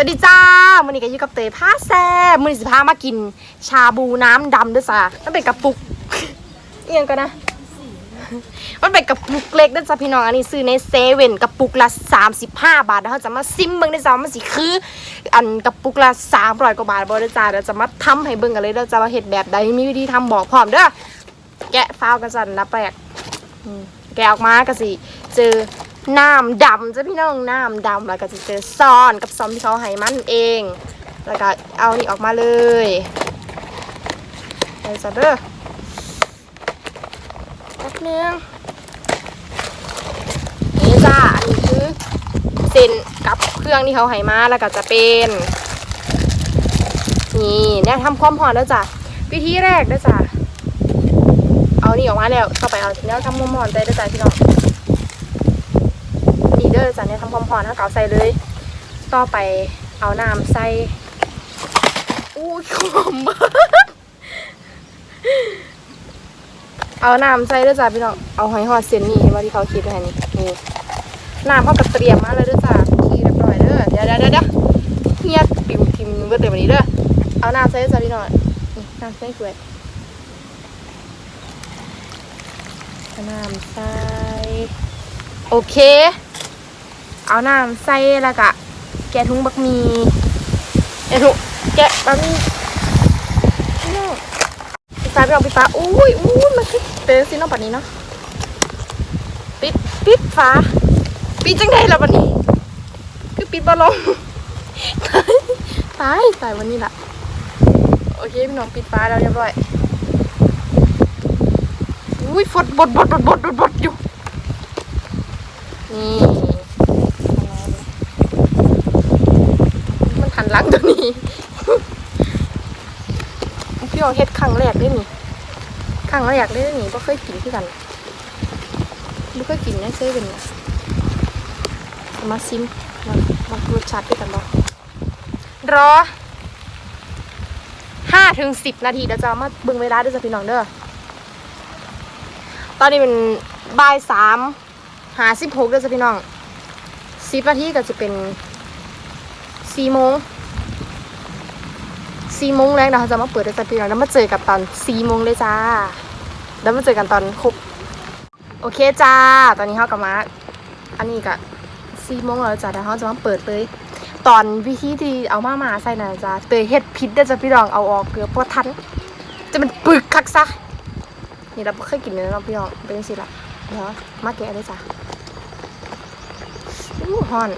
วัสดีจ้ามื้อนี้ก็อยู่กับเตยผ้าแซ่บมื้อนี้สิพามากิน ชาบูน้ำดำด้วยจ้ามันเป็นกระปุก เอียงกันนะ มันเป็นกระปุกเล็กนะจ๊ะพี่น้อง อันนี้ซื้อในเซเว่นกระปุกละ35 บาทแล้วเราจะมาซิมเบิ่งด้จ้าว่ามันสิคือ อันกระปุกละ300กว่าบาทบ่ได้จ้าเดี๋ยวจะมาทำให้เบิ่งกันเลยเดี๋ยวจะมาเฮ็ดแบบใดมีวิธีทำบอกพร้อมเด้อ แกะฟาวกันจันนะแปลกแกะออกมาก็สิ เจอ น้ำดำจ้ะพี่น้องน้ำดำแล้วก็จะเจอซ่อนกับซอมที่เขาให้มันเอง แล้วก็เอานี่ออกมาเลยไปจะเด้อแป๊บนึงนี่จ้าอันนี้คือเส้นกับเครื่องที่เขาให้มาแล้วก็จะเป็นนี่เนี่ยทำความหอมแล้วจ้ะวิธีแรกเด้อจ้ะเอานี่ออกมาแล้วต่อไปเอาแล้วทำความหอมใจเด้อจ้ะพี่น้อง ด้อจ้ะเนี่ยทำความหอมแล้วก็เอาใส่เลย ต่อไปเอาน้ำใส่อู้ยหอมมากเอาน้ำใส่เด้อจ้าพี่น้อง เอาหอยหอดเส้นนี่เห็นว่าที่เขาคิดไว้ให้นี่นี่น้ำเขาก็เตรียมมาเลยเด้อจ้าที่เรียบร้อยเด้อเดี๋ยวเดี๋ยวเดี๋ยวเดี๋ยวเฮียปิมพิมเบิดเต็มวันนี้เด้อ เอาน้ำใส่เด้อจ้าพี่น้องนี่น้ำใส่ถ้วยเอน้ำใส่โอเค เอาน้ำใส่แล้วก็แกะถุงบักมีแกะถุงแกะบักมีพี่น้องปิดฟ้าไปเอาปิดฟ้าอุ้ยอุ้ยมันคือเป็นสิเนาะปัดนี้เนาะปิดปิดฟ้าปิดจังไดแล้วปัดนี้ คือปิดบอลลงตายตายวันนี้ละโอเคพี่น้องปิดฟ้าแล้วเรียบร้อยอุ้ยฝดบดบดบดบดบดบดอยู่นี่ มันหันหลังตัวนี้พี่เอาเฮ็ดครั้งแรกได้นี่ครั้งแรกได้นี่บ่เคยกินที่กันบ่เคยกินในเซเว่นนะมาซิมมามารสชาติด้วยกันบ่รอห้าถึงสิบนาทีเดี๋ยวจะมาเบิ่งเวลาด้วยจ้ะพี่น้องเด้อตอนนี้เป็นบ่ายสามหาสิบหกเด้อจ้ะพี่น้องสิบนาทีก็จะเป็นสี่โมง สี่โมงแรกเราจะมาเปิดได้สักทีแล้วแล้วมาเจอกับตอนสี่โมงเลยจ้า แล้วมาเจอกันตอนครบโอเคจ้า ตอนนี้เขากลับมาอันนี้ก็สี่โมงแล้วจ้าเดี๋ยวเขาจะมาเปิดเลย ตอนวิธีที่เอามามาใส่นะจ้าเตยเฮ็ดผิดได้จ้ะพี่รองเอาออกเกลือบพอทัน จะมันปึกคักซะนี่เราบ่เคยกินเลยนะพี่รองเป็นสิละเดี๋ยวมาแกะเลยจ้าอู้ฮอน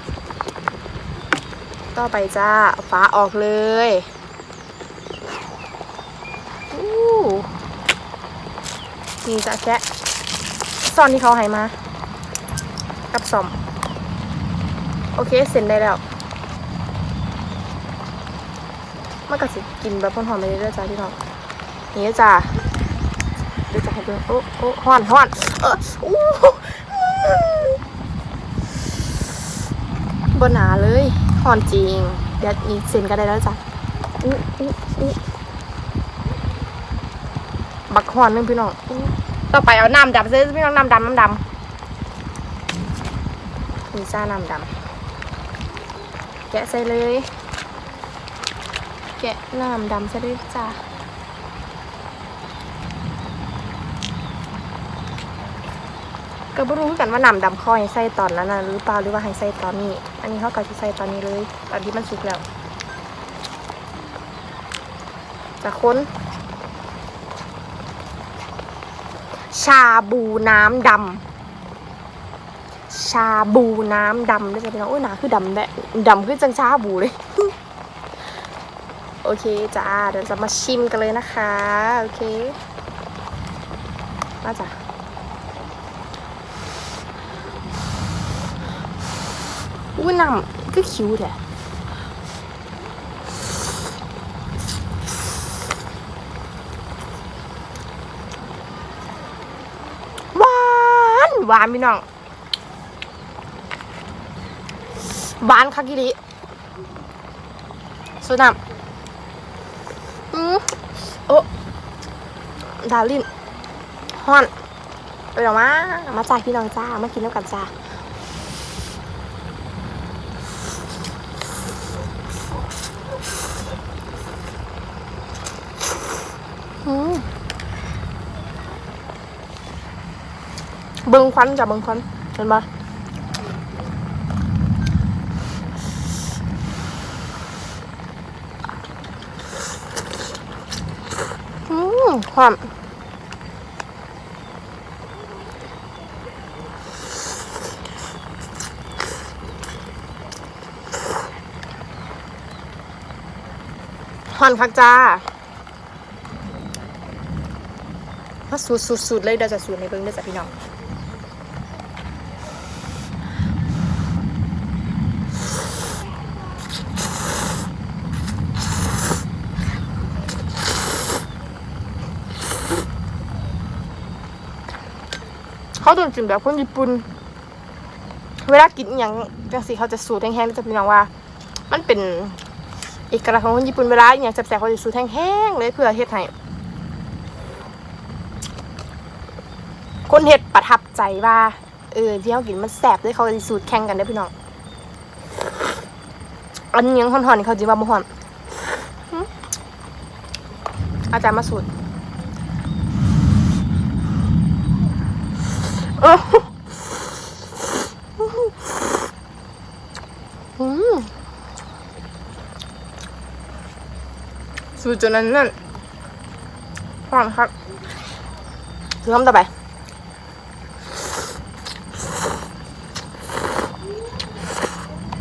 ต่อไปจ้าฟ้าออกเลย อู้ นี่จะแกะซ่อนที่เขาให้มา กับซอม โอเค เสร็จได้แล้วมันก็สิกินแบบหอมๆไปเรื่อยๆจ้าพี่น้องนี่จ้าเดี๋ยวจะให้ดูโอ้โอ้ฮ้อนฮ้อนเอออู้บนหนาเลยฮ้อนจริง เดี๋ยวนี้เซ็นก็ได้แล้วจ้ะอู้อู้อู้ บักฮอนนึงพี่น้องอู้ต่อไปเอาน้ำดำซื้อพี่น้องน้ำดำน้ำดำมีซ่าน้ำดำแกะใส่เลย แกะน้ำดำใส่เลยจ้าก็ไม่รู้คือกันว่าน้ำดำเขาให้ใส่ตอนนั้นนะหรือเปล่าหรือว่าให้ใส่ตอนนี้ อันนี้เขาก็จะใส่ตอนนี้เลยตอนที่มันสุกแล้วจะค้น ชาบูน้ำดำชาบูน้ำดำด้วยจ้ะพี่น้องโอ้ยหนาคือดำแบบดำคือจังชาบูเลย โอเคจ้าเดี๋ยวจะมาชิมกันเลยนะคะ โอเคมาจ้ะอุ้ยน้ำคือคิ้วแท้ หวานพี่น้องหวานคักกิริสุดหน้ำอือโอ้ดาลินฮอนไปหรอมามาจ่ายพี่น้องจ้า มากินแล้วกันจ้าอือ เบิ่งควันจ้ะเบิ่งควันเห็นปะอืมความหอนคักจ้ามาสูดสูดสูดเลยเดี๋ยวจะสูดในเบิ้งเด้อจ้ะพี่น้อง เขาต้องกินแบบคนญี่ปุ่นเวลากินอย่างจังสิเขาจะสูตรแห้งๆจะพี่น้องว่า มันเป็นเอกลักษณ์ของคนญี่ปุ่นเวลาอย่างแซ่บๆเขาจะสูตรแห้งๆเลยเพื่อเฮ็ดให้คนเฮ็ดประทับใจว่าเออที่เขากินมันแซ่บเลยเขาจะสูตรแข่งกันได้พี่น้องอันยังห่อนๆเขาจีว่าบ่ห่อนอาจารย์มาสูตร เอออืม สูตรจนนั้นนั่นฟังครับถือคำต่อไป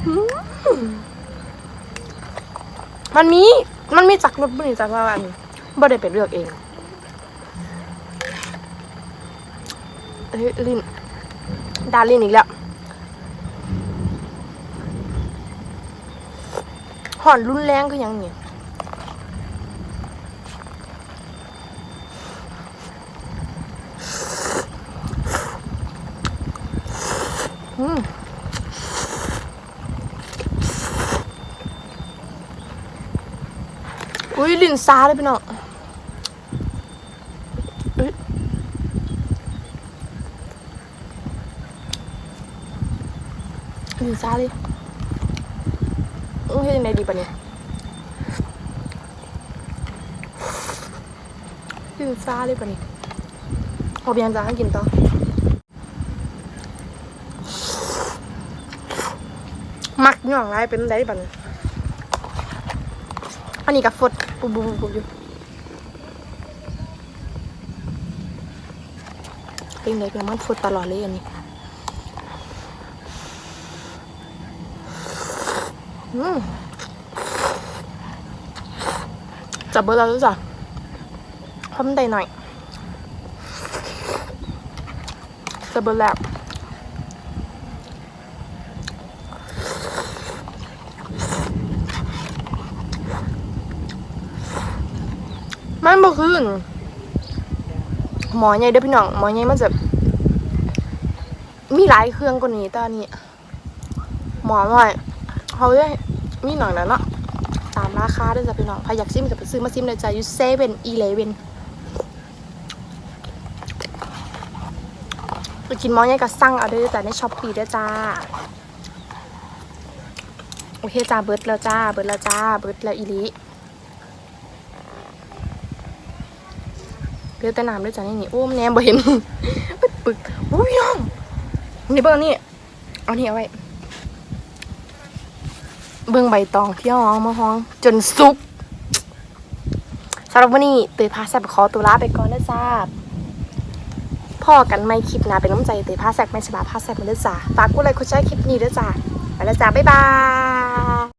อืมมันมี มันมีจักรถบุญจักรว่าอันบ่ได้ไปเลือกเอง เฮ้ยลินดาลินอีกแล้วหอนรุนแรงคือหยังเนี่ยอุ้ยลินซาเลยพี่น้องอุ๊ย ลิ นซาเลยโอ้ยยังไงดีปะเนี่ยลินซาเลยปะเนี่ยเอาเบียงจ้าให้กินต่อมักหย่องไรเป็นไรปะเนี่ยอันนี้กับฟดปุบปุบปุบอยู่เป็นไรเป็นมันฟดตลอดเลยอันนี้ อืม จับเบอร์เราด้วยจ้ะทำได้หน่อยจับเบอร์แล้วมันบ่คืนหมอใหญ่เด้อพี่น้อง หมอใหญ่มันจะมีหลายเครื่องกว่านี้ตอนนี้ หมอหน่อย เขาได้มีหน่อยแล้วเนาะตามราคาด้วยจ้ะพี่น้องใครอยากซิมก็ไปซื้อมาซิมเลยจ้ะยูเซเว่นอีเลเว่นไปกินมอใหญ่ก็สั่งเอาด้วยจ้ะในช้อปปี้ด้วยจ้าโอเคจ้าเบิร์ดแล้วจ้าเบิร์ดแล้วจ้าเบิร์ดแล้วอีลิเลือดแต่น้ำด้วยจ้ะนี่นี่โอ้มแนมบ่เห็นปึกปึกโอ้ยน้องนี่เบิ่งอันนี่เอานี่เอาไว้ เบื้องใบตองที่ห้องมาห้อง จนซุกสำหรับวันนี้เตยพาแซบขอตัวลาไปก่อนนะจ้าพ่อกันไม่คลิปนะเป็นน้ำใจเตยพาแซบไม่ฉบาพาแซบมาเลยจ้าฝากกูเลค์กดแชร์คลิปนี้ด้วยจ้าไปแล้วจ้าบ๊ายบาย